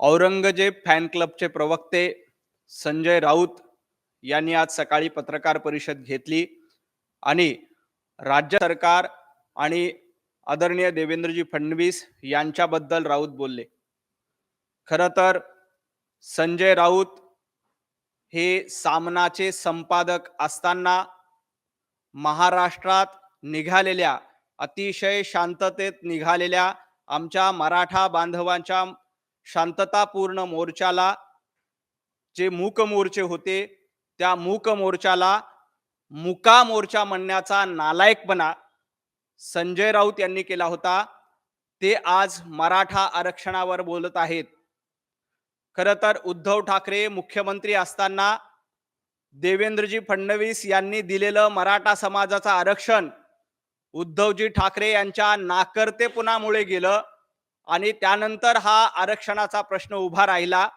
Aurangzeb fan क्लबचे प्रवक्ते संजय राऊत यांनी आज सकाळी पत्रकार परिषद घेतली आणि राज्य सरकार आणि आदरणीय देवेंद्रजी फडणवीस यांच्याबद्दल राऊत बोलले. खरं तर संजय राऊत हे सामनाचे संपादक असताना महाराष्ट्रात निघालेल्या अतिशय शांततेत निघालेल्या आमच्या मराठा बांधवांच्या शांततापूर्ण मोर्चाला जे मूक मोर्चे होते त्या मूक मोर्चाला मुका मोर्चा म्हणण्याचा नालायकपणा संजय राऊत यांनी केला होता. ते आज मराठा आरक्षणावर बोलत आहेत. खरं तर उद्धव ठाकरे मुख्यमंत्री असताना देवेंद्रजी फडणवीस यांनी दिलेलं मराठा समाजाचं आरक्षण उद्धवजी ठाकरे यांच्या नाकर्तेपणामुळे गेलं. आणि त्यानंतर हा आरक्षणाचा प्रश्न उभा राहिला.